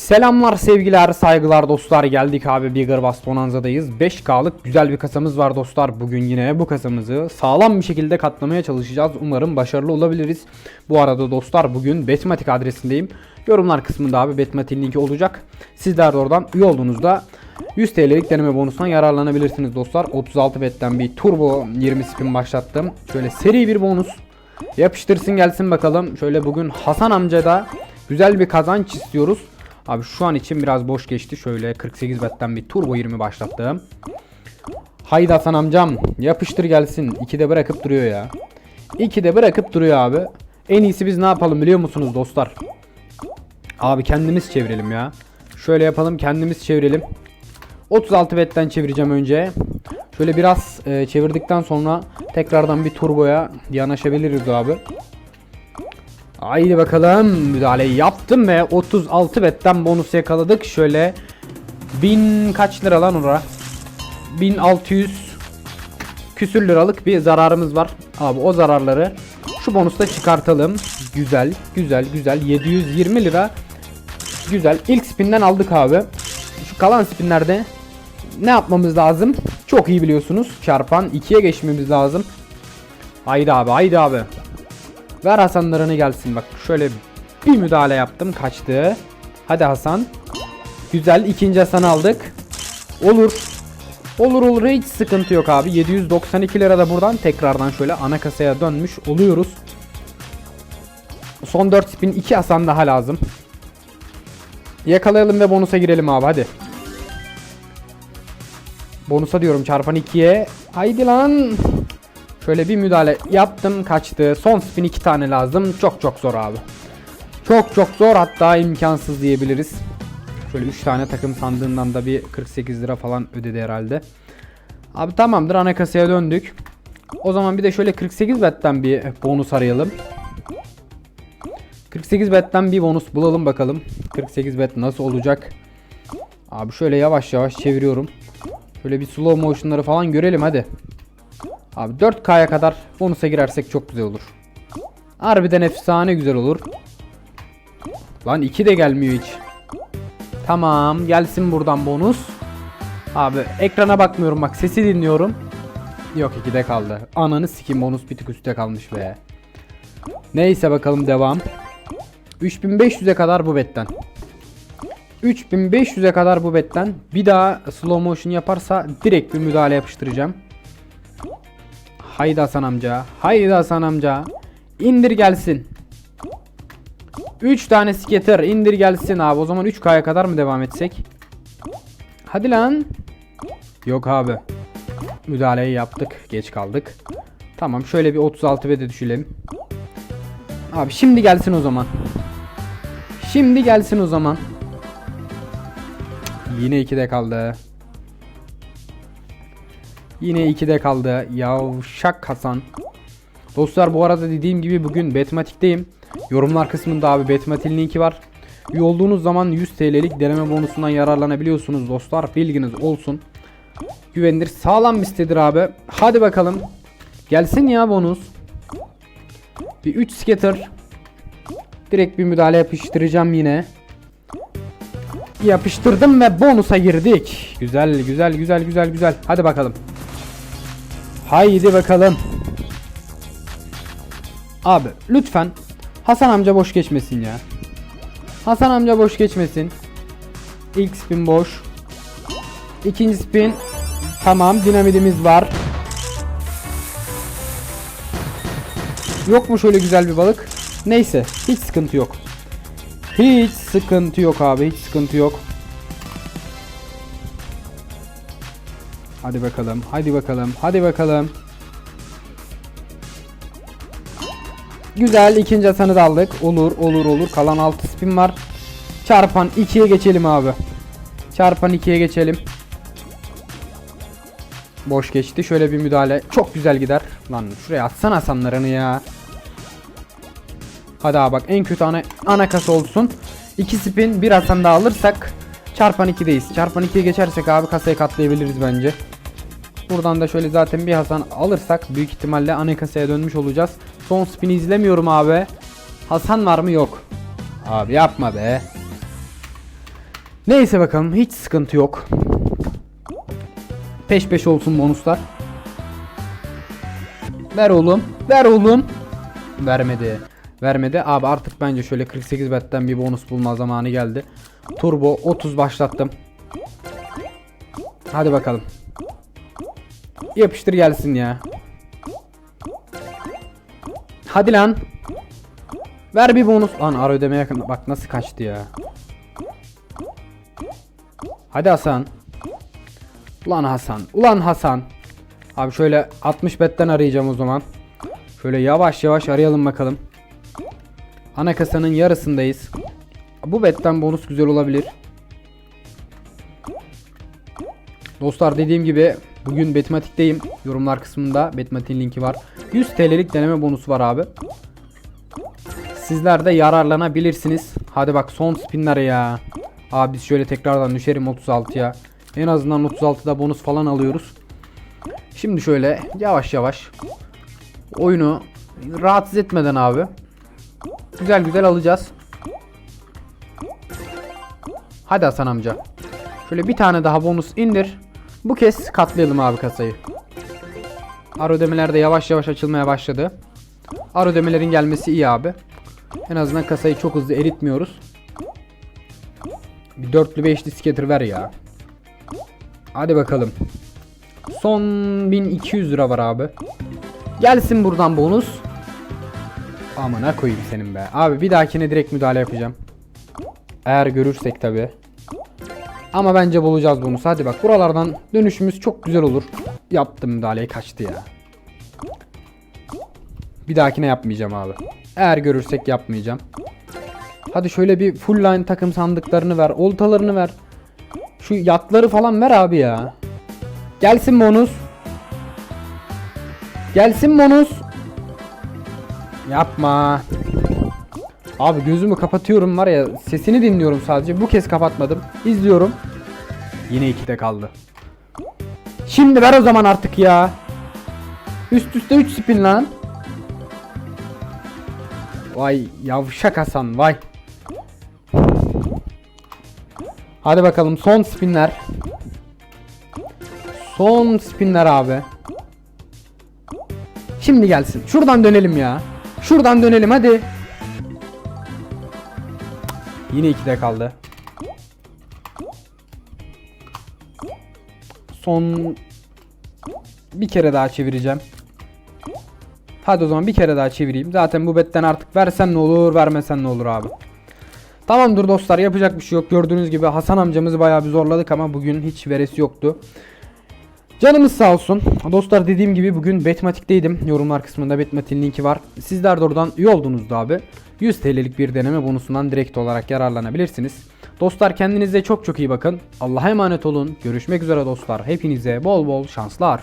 Selamlar sevgiler saygılar dostlar. Geldik abi Bigger Bass Bonanza'dayız. 5K'lık güzel bir kasamız var dostlar. Bugün yine bu kasamızı sağlam bir şekilde katlamaya çalışacağız. Umarım başarılı olabiliriz. Bu arada dostlar bugün Betmatik adresindeyim. Yorumlar kısmında abi Betmatik'in linki olacak. Sizler de oradan üye olduğunuzda 100 TL'lik deneme bonusuna yararlanabilirsiniz dostlar. 36 betten bir turbo 20 spin başlattım. Şöyle seri bir bonus. Yapıştırsın gelsin bakalım. Şöyle bugün Hasan amcada güzel bir kazanç istiyoruz Abi şu an için biraz boş geçti. Şöyle 48 betten bir turbo 20 başlattım. Haydi Hasan amcam yapıştır gelsin. 2'de bırakıp duruyor ya. 2'de bırakıp duruyor abi. En iyisi biz ne yapalım biliyor musunuz dostlar? Abi kendimiz çevirelim ya. Şöyle yapalım kendimiz çevirelim. 36 betten çevireceğim önce. Şöyle biraz e, çevirdikten sonra tekrardan bir turboya yanaşabiliriz abi. Haydi bakalım müdahaleyi yaptım ve 36 betten bonus yakaladık. Şöyle 1000 kaç lira lan ora? 1600 küsür liralık bir zararımız var. Abi o zararları şu bonusta çıkartalım. Güzel, güzel, güzel. 720 lira. Güzel. İlk spinden aldık abi. Şu kalan spinlerde ne yapmamız lazım? Çok iyi biliyorsunuz. Çarpan 2'ye geçmemiz lazım. Haydi abi, haydi abi. Ver Hasanlarını gelsin bak şöyle bir müdahale yaptım kaçtı. Hadi Hasan. Güzel ikinci Hasan aldık. Olur. Olur olur hiç sıkıntı yok abi. 792 lira da buradan tekrardan şöyle ana kasaya dönmüş oluyoruz. Son 4 spin 2 Hasan daha lazım. Yakalayalım ve bonusa girelim abi hadi. Bonusa diyorum çarpan 2'ye. Haydi lan. Şöyle bir müdahale yaptım kaçtı. Son spin iki tane lazım. Çok çok zor abi. Çok çok zor hatta imkansız diyebiliriz. Şöyle 3 tane takım sandığından da bir 48 lira falan ödedi herhalde. Abi tamamdır ana kasaya döndük. O zaman bir de şöyle 48 betten bir bonus arayalım. 48 betten bir bonus bulalım bakalım. 48 bet nasıl olacak? Abi şöyle yavaş yavaş çeviriyorum. Şöyle bir slow motion'ları falan görelim hadi. Abi 4K'ya kadar bonusa girersek çok güzel olur. Harbiden efsane güzel olur. Lan 2 de gelmiyor hiç. Tamam gelsin buradan bonus. Abi ekrana bakmıyorum bak sesi dinliyorum. Yok 2'de kaldı. Ananı sikim bonus bir tık üstte kalmış be. Neyse bakalım devam. 3500'e kadar bu betten. 3500'e kadar bu betten. Bir daha slow motion yaparsa direkt bir müdahale yapıştıracağım. Haydi Hasan amca. Haydi Hasan amca. İndir gelsin. 3 tane skater indir gelsin abi. O zaman 3K'ya kadar mı devam etsek? Hadi lan. Yok abi. Müdahaleyi yaptık. Geç kaldık. Tamam şöyle bir 36 ve de düşürelim. Abi şimdi gelsin o zaman. Şimdi gelsin o zaman. Yine 2'de kaldı. Yine 2'de kaldı. Yavşak Hasan. Dostlar bu arada dediğim gibi bugün Betmatik'teyim. Yorumlar kısmında abi Betmatik'in linki var. Üye olduğunuz zaman 100 TL'lik deneme bonusundan yararlanabiliyorsunuz dostlar. Bilginiz olsun. Güvenilir. Sağlam bir sitedir abi. Hadi bakalım. Gelsin ya bonus. Bir 3 scatter. Direkt bir müdahale yapıştıracağım yine. Yapıştırdım ve bonusa girdik. Güzel güzel güzel güzel güzel. Hadi bakalım. Haydi bakalım. Abi lütfen Hasan amca boş geçmesin ya. Hasan amca boş geçmesin. İlk spin boş. İkinci spin. Tamam dinamitimiz var. Yok mu şöyle güzel bir balık? Neyse hiç sıkıntı yok. Hiç sıkıntı yok abi hiç sıkıntı yok. Hadi bakalım. Hadi bakalım. Hadi bakalım. Güzel. ikinci atanı da aldık. Olur olur olur. Kalan 6 spin var. Çarpan 2'ye geçelim abi. Çarpan 2'ye geçelim. Boş geçti. Şöyle bir müdahale. Çok güzel gider. Lan şuraya atsana sanlarını ya. Hadi abi bak en kötü ana, ana kasa olsun. 2 spin bir asan daha alırsak çarpan 2'deyiz. Çarpan 2'ye geçersek abi kasayı katlayabiliriz bence. Buradan da şöyle zaten bir Hasan alırsak büyük ihtimalle ana kasaya dönmüş olacağız. Son spin izlemiyorum abi. Hasan var mı yok. Abi yapma be. Neyse bakalım hiç sıkıntı yok. Peş peş olsun bonuslar. Ver oğlum. Ver oğlum. Vermedi. Vermedi. Abi artık bence şöyle 48 betten bir bonus bulma zamanı geldi. Turbo 30 başlattım. Hadi bakalım. Yapıştır gelsin ya. Hadi lan. Ver bir bonus. Lan ara ödeme yakın. Bak nasıl kaçtı ya. Hadi Hasan. Ulan Hasan. Ulan Hasan. Abi şöyle 60 betten arayacağım o zaman. Şöyle yavaş yavaş arayalım bakalım. Ana kasanın yarısındayız. Bu betten bonus güzel olabilir. Dostlar dediğim gibi bugün Betmatik'teyim. Yorumlar kısmında Betmatik'in linki var. 100 TL'lik deneme bonusu var abi. Sizler de yararlanabilirsiniz. Hadi bak son spinler ya. Abi biz şöyle tekrardan düşerim 36'ya. En azından 36'da bonus falan alıyoruz. Şimdi şöyle yavaş yavaş oyunu rahatsız etmeden abi güzel güzel alacağız. Hadi Hasan amca. Şöyle bir tane daha bonus indir. Bu kez katlayalım abi kasayı. Ar ödemeler de yavaş yavaş açılmaya başladı. Ar ödemelerin gelmesi iyi abi. En azından kasayı çok hızlı eritmiyoruz. Bir dörtlü beşli skater ver ya. Hadi bakalım. Son 1200 lira var abi. Gelsin buradan bonus. Amına koyayım senin be. Abi bir dahakine direkt müdahale yapacağım. Eğer görürsek tabi. Ama bence bulacağız bonus. Hadi bak buralardan dönüşümüz çok güzel olur. Yaptım müdahaleyi kaçtı ya. Bir dahakine yapmayacağım abi. Eğer görürsek yapmayacağım. Hadi şöyle bir full line takım sandıklarını ver. Oltalarını ver. Şu yatları falan ver abi ya. Gelsin bonus. Gelsin bonus. Yapma. Abi gözümü kapatıyorum var ya sesini dinliyorum sadece. Bu kez kapatmadım. İzliyorum. Yine ikide kaldı. Şimdi ver o zaman artık ya. Üst üste 3 spin lan. Vay yavşak Hasan vay. Hadi bakalım son spinler. Son spinler abi. Şimdi gelsin. Şuradan dönelim ya. Şuradan dönelim hadi. Yine 2'de kaldı. Son bir kere daha çevireceğim. Hadi o zaman bir kere daha çevireyim. Zaten bu betten artık versen ne olur, vermesen ne olur abi. Tamamdır dostlar yapacak bir şey yok. Gördüğünüz gibi Hasan amcamızı bayağı bir zorladık ama bugün hiç veresi yoktu. Canımız sağ olsun. Dostlar dediğim gibi bugün Betmatik'teydim. Yorumlar kısmında Betmatik'in linki var. Sizler de oradan üye olduğunuzda abi 100 TL'lik bir deneme bonusundan direkt olarak yararlanabilirsiniz. Dostlar kendinize çok çok iyi bakın. Allah'a emanet olun. Görüşmek üzere dostlar. Hepinize bol bol şanslar.